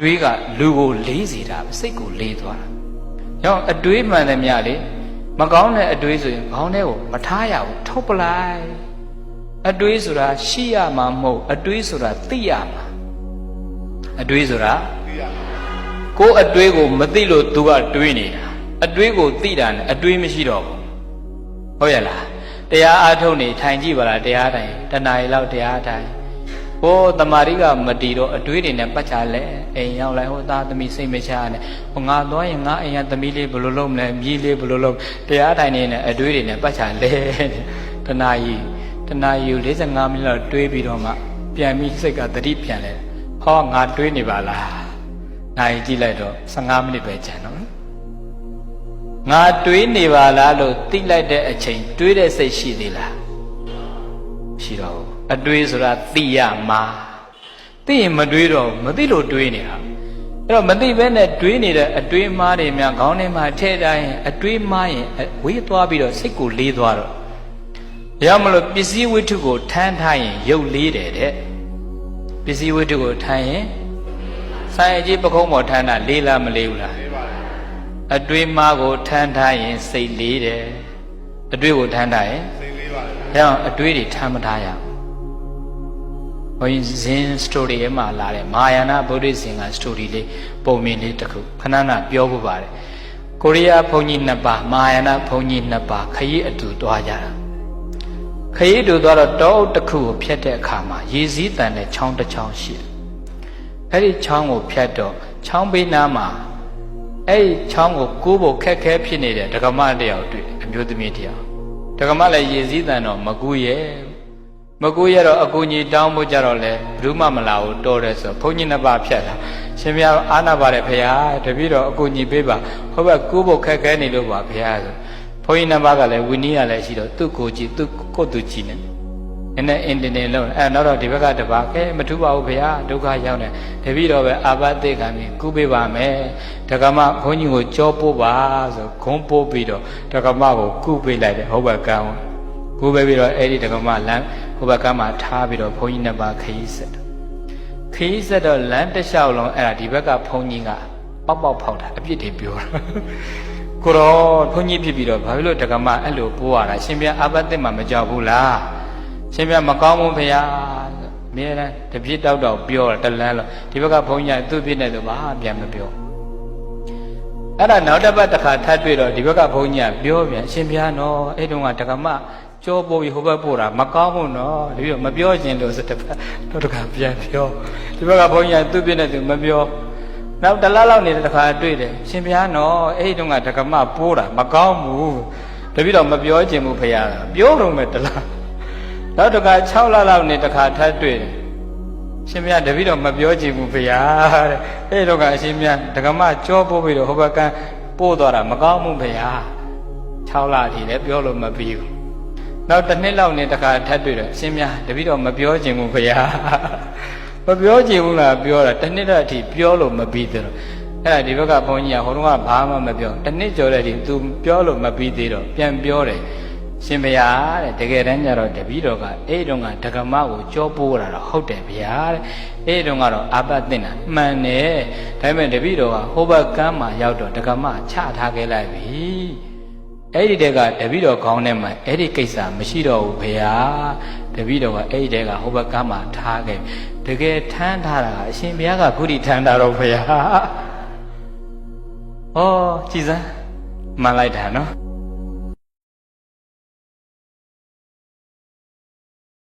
တွေးကလူကိုလေးစေတာပဲစိတ်ကိုလေးသွားတာ။ကြောင့်အတွေးမှန်တယ်မြလေမကောင်းတဲ့အတွေးဆိုရင်ခေါင်းထဲကိုမထားရဘူးထုတ်ပလိုက်။အတွေးဆိုတာရှိရမှာမဟုတ်အတွေးဆိုတာသိရမှာ။အတွေးဆိုတာသိရမှာကိုယ်အတွေးကိုမသိလို့သူကတွေးနေတာ။အတွေးကိုသိတာနဲ့အတွေးမရှိတော့ဘူး။ဟုတ်ရဲ့လား။တရားအားထုတ်နေထိုင်ကြည့်ပါလားတရားတိုင်းတဏှာရီလောက်တရားတိုင်း ဟိုတမာရီကမတီတော့အတွေးတွေနဲ့ပတ်ချလဲအိမ်ရောက်လိုက်ဟိုသားသမီးစိတ်မချနဲ့ဟိုငါသွားရင်ငါအိမ်ကသမီးလေးဘယ်လိုလုပ်မလဲမြည်လေးဘယ်လိုလုပ်တရားတိုင်းနေနဲ့အတွေးတွေနဲ့ပတ်ချလဲတဏှာရီတဏှာရီကို45မိနစ်လောက်တွေးပြီးတော့မှပြန်ပြီးစိတ်ကတတိပြန်လဲဟောငါတွေးနေပါလားနိုင်ကြည့်လိုက်တော့15မိနစ်ပဲကြာတော့ငါတွေးနေပါလားလို့သိလိုက်တဲ့အချိန်တွေးတဲ့စိတ်ရှိသေးလား ရှိတော့ဘူးအတွေးဆိုတာသိရမှာသိရင်မတွေးတော့ဘူးမသိလို့တွေးနေတာအဲ့တော့မသိဘဲနဲ့တွေးနေတဲ့အတွေးမားတွေများခေါင်းထဲမှာထည့်တိုင်းအတွေးမားရင်ဝေးသွားပြီးတော့စိတ်ကိုလေးသွားတော့ရမလို့ပစ္စည်းဝိတ္ထုကိုထမ်းထားရင်ရုပ်လေးတယ်တဲ့ပစ္စည်းဝိတ္ထုကိုထမ်းရင်ဆိုင်အကြီးပကုံးပေါ်ထမ်းတာလေးလားမလေးဘူးလားသိပါတယ်အတွေးမားကိုထမ်းထားရင်စိတ်လေးတယ်အတွေးကိုထမ်းထားရင်သိသေးပါတယ် ဒါကြောင့်အတွေးတွေထမ်းမထားရဘူးဘုရင်ဇင်းစတိုရီမှာလာတဲ့မာယာနာဗုဒ္ဓဇင်ကစတိုရီလေးပုံမြင်လေးတစ်ခုခဏခဏပြောဖို့ပါတယ်ကိုရီးယားဘုန်းကြီးနှစ်ပါးမာယာနာဘုန်းကြီးနှစ်ပါးခရီးအတူသွားကြတာခရီးအတူသွားတော့တောအုပ်တစ်ခုကိုဖြတ်တဲ့အခါမှာရေစည်းတန်တဲ့ချောင်းတစ်ချောင်းရှိတယ်အဲ့ဒီချောင်းကိုဖြတ်တော့ချောင်းဘေးနားမှာအဲ့ဒီချောင်းကိုကိုးဖို့ခက်ခဲဖြစ်နေတဲ့ဒကမတစ်ယောက်တွေ့အမျိုးသမီးတစ်ယောက် ဒကမလည်းရေစည်းတန်တော့မကူရဲ့မကူရတော့အကူကြီးတောင်းဖို့ကြတော့လေဘယ်သူမှမလာဘူးတော်တယ်ဆိုဘုန်းကြီးနှစ်ပါးဖြတ်တာရှင်မြတ်အာနာပါတယ်ဖေဟာတပည့်တော်အကူကြီးပေးပါဟိုဘက်ကူးဖို့ခက်ခဲနေလို့ပါဖေဟာဆိုဘုန်းကြီးနှစ်ပါးကလည်းဝိနည်းကလည်းရှိတော့သူ့ကိုယ်ကြည့်သူ့ကိုယ်သူကြည့်နေန ည်းနည်းအင်တင်တင်လုံးအဲနောက်တော့ဒီဘက်ကတပါကဲမထူပါဘူးဗျာဒုက္ခရောက်နေတပည့်တော်ပဲအာဘသိခံပြီးကုပေးပါမယ်ဒကမဘုန်းကြီးကိုကြောပိုးပါဆိုဂုံးပိုးပြီးတော့ဒကမကိုကုပေးလိုက်တယ်ဟုတ်ဘက်ကန်းကုပေးပြီးတော့အဲ့ဒီဒကမလမ်းဟိုဘက်ကမှာထားပြီးတော့ဘုန်းကြီးနှစ်ပါးခရီးဆက်တယ်ခရီးဆက်တော့လမ်းတစ်လျှောက်လုံးအဲ့ဒါဒီဘက်ကဘုန်းကြီးကပေါက်ပေါက်ဖောက်တာအပြစ်တွေပြောတာကိုတော့ဘုန်းကြီးဖြစ်ပြီးတော့ဘာဖြစ်လို့ဒကမအဲ့လိုပိုးရတာရှင်ပြအာဘသိမှမကြောက်ဘူးလား ရှင်ပြမကောင်းဘူးဖေဟာအမြဲတမ်းတပြစ်တောက်တောက်ပြောတာတလန်းလို့ဒီဘက်ကဘုန်းကြီးကသူ့ပြစ်နေသူဘာမှပြန်မပြောအဲ့ဒါနောက်တစ်ပတ်တစ်ခါထပ်တွေ့တော့ဒီဘက်ကဘုန်းကြီးကပြောပြန်ရှင်ပြနော်အဲ့တုန်းကတက္ကမကြောပို့ပြီးဟိုဘက်ပို့တာမကောင်းဘူးနော်ဒီလိုမပြောခြင်းလို့ဆိုတစ်ပတ်တော့တစ်ခါပြန်ပြောဒီဘက်ကဘုန်းကြီးကသူ့ပြစ်နေသူမပြောနောက်တစ်လားလောက်နေတဲ့တစ်ခါတွေ့တယ်ရှင်ပြနော်အဲ့ဒီတုန်းကတက္ကမပိုးတာမကောင်းဘူးတပည့်တော်မပြောခြင်းဘူးဖေဟာပြောတော့မယ်တစ်လား နောက်တစ်ခါ6လလောက်နဲ့တစ်ခါထပ်တွေ့တယ်ရှင်မြတ်တပည့်တော်မပြောချင်ဘူးဖေယားတဲ့အဲ့တော့ကအရှင်မြတ်ဒကမကြောပိုးပြီးတော့ဟိုဘက်ကန်းပို့သွားတာမကောင်းဘူးဖေယား6လအထိလည်းပြောလို့မပြီးဘူးနောက်တစ်နှစ်လောက်နဲ့တစ်ခါထပ်တွေ့တယ်အရှင်မြတ်တပည့်တော်မပြောချင်ဘူးဖေယားမပြောချင်ဘူးလားပြောတာတစ်နှစ်တော့အထိပြောလို့မပြီးသေးတော့အဲ့ဒါဒီဘက်ကဘုန်းကြီးကဟိုတုန်းကဘာမှမပြောတစ်နှစ်ကျော်တဲ့အထိ तू ပြောလို့မပြီးသေးတော့ပြန်ပြောတယ် ရှင်ဗျာတဲ့တကယ်တမ်းကျတော့တပည့်တော်ကအဲ့တုန်းကဒကမကိုကြောပိုးတာတော့ဟုတ်တယ်ဗျာတဲ့အဲ့တုန်းကတော့အာပတ်တင်တာမှန်တယ်ဒါပေမဲ့တပည့်တော်ကဟိုဘက်ကမ်းမှာရောက်တော့ဒကမချထားခဲ့လိုက်ပြီအဲ့ဒီတက်ကတပည့်တော်ခေါင်းထဲမှာအဲ့ဒီကိစ္စမရှိတော့ဘူးဗျာတပည့်တော်ကအဲ့ဒီတက်ကဟိုဘက်ကမ်းမှာထားခဲ့တကယ်ထမ်းထားတာကအရှင်ဘုရားကခုထိထမ်းတာတော့ဗျာဩကြည်စမ်းမှန်လိုက်တာနော်